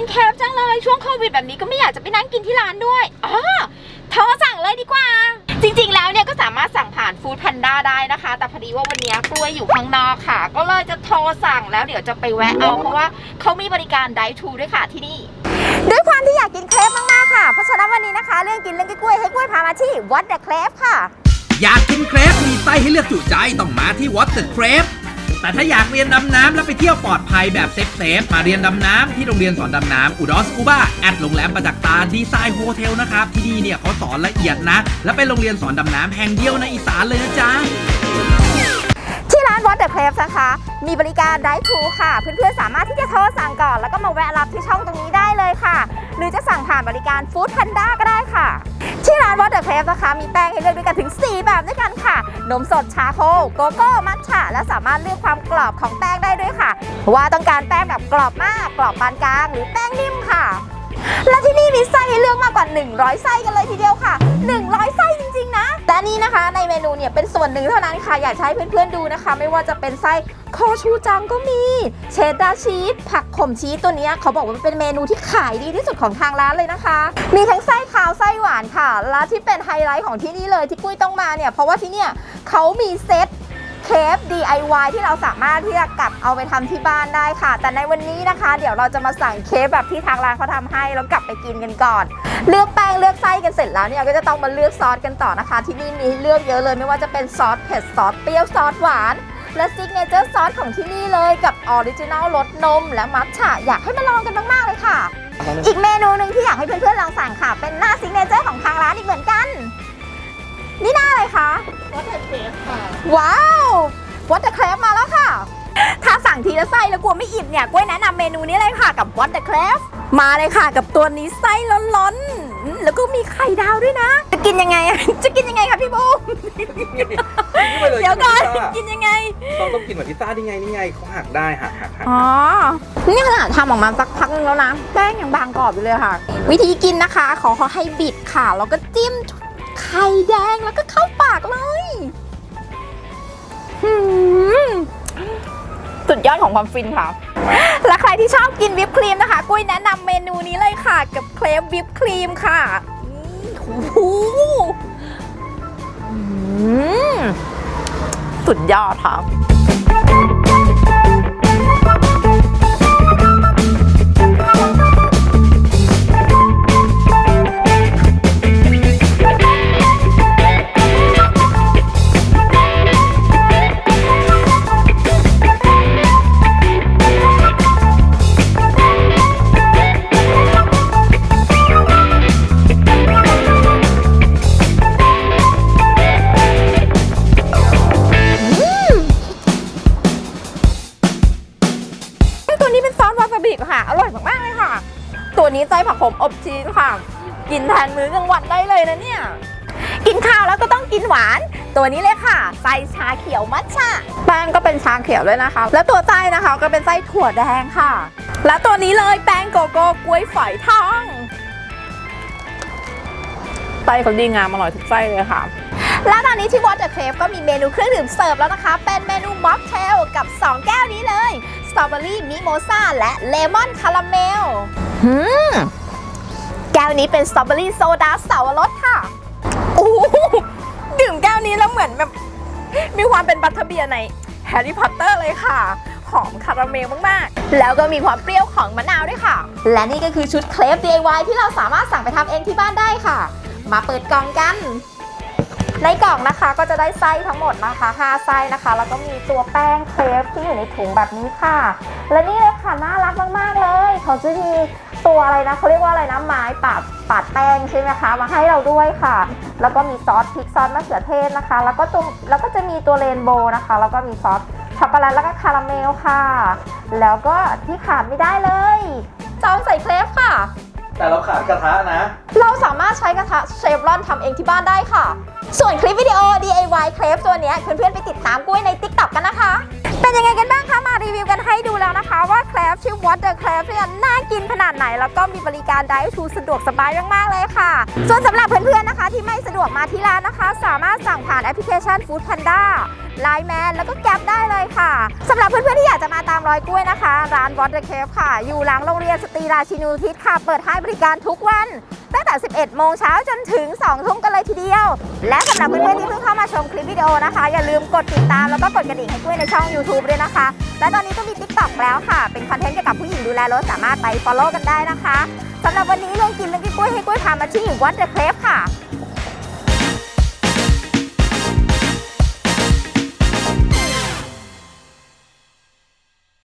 กินเคฟจังเลยช่วงโควิดแบบนี้ก็ไม่อยากจะไปนั่งกินที่ร้านด้วยอ๋อโทรสั่งเลยดีกว่า จริงๆแล้วเนี่ยก็สามารถสั่งผ่านฟู้ดแพนด้าได้นะคะ แต่พอดีว่าวันนี้กล้วยอยู่ข้างนอกค่ะ ก็เลยจะโทรสั่งแล้วเดี๋ยวจะไปแวะเอาเพราะว่าเขามีบริการไดทูด้วยค่ะที่นี่ด้วยความที่อยากกินเครปมากๆค่ะ เพราะฉะนั้นวันนี้นะคะ เรื่องกินเรื่องกล้วยให้กล้วยพามาที่ What the Crave ค่ะ อยากกินเครปมีไส้ให้เลือกจุใจต้องมาที่ What the Crave แต่ถ้าอยากเรียนดำน้ำแล้วไปเที่ยวปลอดภัยแบบเซฟๆมาเรียนดำน้ำที่โรงเรียนสอนดำน้ำอุดรสกูบ้าแอดโรงแรมประจักษ์ตาดีไซน์โฮเทลนะครับที่นี่เนี่ยเขาสอนละเอียดนะ และเป็นโรงเรียนสอนดำน้ำแห่งเดียวในอีสานเลยนะจ๊ะที่ร้าน What the Crave นะคะ มีบริการไดทูค่ะ เพื่อนๆ สามารถที่จะโทรสั่งก่อน แล้วก็มาแวะรับที่ช่องตรงนี้ได้เลยค่ะ หรือจะสั่งผ่านบริการ Food Panda ก็ได้ค่ะ ที่ร้านวอเตอร์เคฟนะคะ มีแป้งให้เลือกด้วยกันถึง 4 แบบด้วยกันค่ะ นมสดชาโคโกโก้ มัทฉะ และสามารถเลือกความกรอบของแป้งได้ด้วยค่ะ ว่าต้องการแป้งแบบกรอบมาก กรอบปานกลาง หรือแป้งนิ่มค่ะ และที่นี่มีไส้ให้เลือกมากกว่า 100 ไส้กันเลยทีเดียวค่ะ 100 ไส้ จริงๆนะแต่นี่นะคะในเมนูเนี่ยเป็นส่วนหนึ่งเท่านั้นค่ะ อยากใช้เพื่อนๆดูนะคะ ไม่ว่าจะเป็นไส้โคชูจังก็มีเชดดาชีสผักขมชีสตัวนี้เขาบอกว่าเป็นเมนูที่ขายดีที่สุดของทางร้านเลยนะคะ มีทั้งไส้ขาวไส้หวานค่ะและที่เป็นไฮไลท์ของที่นี่เลยที่กุ้ยต้องมาเนี่ยเพราะว่าที่เนี่ยเขามีเซต เคฟ DIY ที่เราสามารถที่จะกลับเอาไปทำที่บ้านได้ค่ะ แต่ในวันนี้นะคะ เดี๋ยวเราจะมาสั่งเคฟแบบที่ทางร้านเขาทำให้แล้วกลับไปกินกันก่อน เลือกแป้งเลือกไส้กันเสร็จแล้วเนี่ยก็จะต้องมาเลือกซอสกันต่อนะคะ ที่นี่มีให้เลือกเยอะเลยไม่ว่าจะเป็นซอสเผ็ดซอสเปรี้ยวซอสหวานและซิกเนเจอร์ซอสของที่นี่เลยกับออริจินัลรสนม และมัทฉะอยากให้มาลองกันมาก ๆ เลยค่ะ อีกเมนูหนึ่งที่อยากให้เพื่อนๆลองสั่งค่ะ เป็นหน้าซิกเนเจอร์ของทางร้านอีกเหมือนกัน นี่หน้าอะไรคะว้าว วัตเตอร์เครปมาแล้วค่ะ ถ้าสั่งทีละไส้แล้วกลัวไม่อิ่มเนี่ยกล้วยแนะนำเมนูนี้เลยค่ะกับวัตเตอร์เครปมาเลยค่ะกับตัวนี้ไส้ล้นๆอืมแล้วก็มีไข่ดาวด้วยนะ จะกินยังไงอะจะกินยังไงคะพี่บูมเดี๋ยวก่อนกินยังไงเราต้องกินเหมือนพิซซ่านี่ไงนี่ไงเขาหักได้หักหักหักอ๋อนี่ขนาดทำออกมาสักพักนึงแล้วนะแป้งยังบางกรอบอยู่เลยค่ะ วิธีกินนะคะขอขอให้บิดค่ะแล้วก็จิ้มไข่แดงแล้วก็เข้าปากเลย ดยอดของความฟินค่ะ และใครที่ชอบกินวิปครีมนะคะ กุ้ยแนะนำเมนูนี้เลยค่ะ กับเครปวิปครีมค่ะโอ้โหอืมสุดยอดค่ะ อร่อยมากๆเลยค่ะ ตัวนี้ไส้ผักขมอบชีสค่ะ กินแทนมื้อกลางวันได้เลยนะเนี่ย กินข้าวแล้วก็ต้องกินหวาน ตัวนี้เลยค่ะไส้ชาเขียวมัทฉะแป้งก็เป็นชาเขียวด้วยนะคะ แล้วตัวไส้นะคะก็เป็นไส้ถั่วแดงค่ะ และตัวนี้เลยแป้งโกโก้กล้วยฝอยทองไส้เขาดีงามอร่อยทุกไส้เลยค่ะ และตอนนี้ที่ Water Crave ก็มีเมนูเครื่องดื่มเสิร์ฟแล้วนะคะ เป็นเมนูม็อกเทลกับ 2 แก้วนี้เลย สตรอเบอรี่มิโมซาและเลมอนคาราเมลหืมแก้วนี้เป็นสตรอเบอรี่โซดาเสาวรสค่ะโอ้โหดื่มแก้วนี้แล้วเหมือนแบบมีความเป็นบัตเทอร์เบียร์ในแฮร์รี่พอตเตอร์เลยค่ะ หอมคาราเมลมากๆ แล้วก็มีความเปรี้ยวของมะนาวด้วยค่ะ และนี่ก็คือชุดเครป DIY ที่เราสามารถสั่งไปทำเองที่บ้านได้ค่ะ มาเปิดกล่องกัน ในกล่องนะคะก็จะได้ไส้ทั้งหมดนะคะ 5 ไส้นะคะ แล้วก็มีตัวแป้งเครปที่อยู่ในถุงแบบนี้ค่ะ และนี่เลยค่ะน่ารักมากๆเลยเขาจะมีตัวอะไรนะเขาเรียกว่าอะไรนะไม้ปาดปาดแป้งใช่ไหมคะ มาให้เราด้วยค่ะ แล้วก็มีซอสพริกซอสมะเขือเทศนะคะ แล้วก็ตัวแล้วก็จะมีตัวเรนโบว์นะคะ แล้วก็มีซอสช็อกโกแลตแล้วก็คาราเมลค่ะ แล้วก็ที่ขาดไม่ได้เลยจองใส่เครปค่ะ แต่เราขาดกระทะนะ เราสามารถใช้กระทะเชฟรอนทำเองที่บ้านได้ค่ะ ส่วนคลิปวิดีโอ DIY เครปตัวเนี้ยเพื่อนๆไปติดตามกุ้ยใน TikTok กันนะคะ เป็นยังไงกันบ้างคะ มารีวิวกันให้ดูแล้วนะคะ ว่าเครปชื่อ What the Crab เนี่ยน่ากินขนาดไหน แล้วก็มีบริการไดทูสะดวกสบายมากๆเลยค่ะ ส่วนสำหรับเพื่อนๆนะคะ ที่ไม่สะดวกมาที่ร้านนะคะ สามารถสั่งผ่านแอปพลิเคชัน Food Panda ไลน์แมนแล้วก็แก๊ปได้เลยค่ะสำหรับเพื่อนๆที่อยากจะมาตามรอยกล้วยนะคะ ร้าน Water Cave ค่ะ อยู่หลังโรงเรียนสตรีราชินูทิศค่ะ เปิดให้บริการทุกวัน ตั้งแต่ 11 โมงเช้าจนถึง 2 ทุ่มกันเลยทีเดียว และสำหรับเพื่อนๆที่เพิ่งเข้ามาชมคลิปวิดีโอนะคะ อย่าลืมกดติดตามแล้วก็กดกระดิ่งให้กล้วยในช่อง YouTube ด้วยนะคะ และตอนนี้ก็มี TikTok แล้วค่ะ เป็นคอนเทนต์เกี่ยวกับผู้หญิงดูแลรถสามารถไป follow กันได้นะคะสำหรับวันนี้เรื่องกินเรื่องกินกล้วยให้กล้วยพามาที่ Water Cave ค่ะ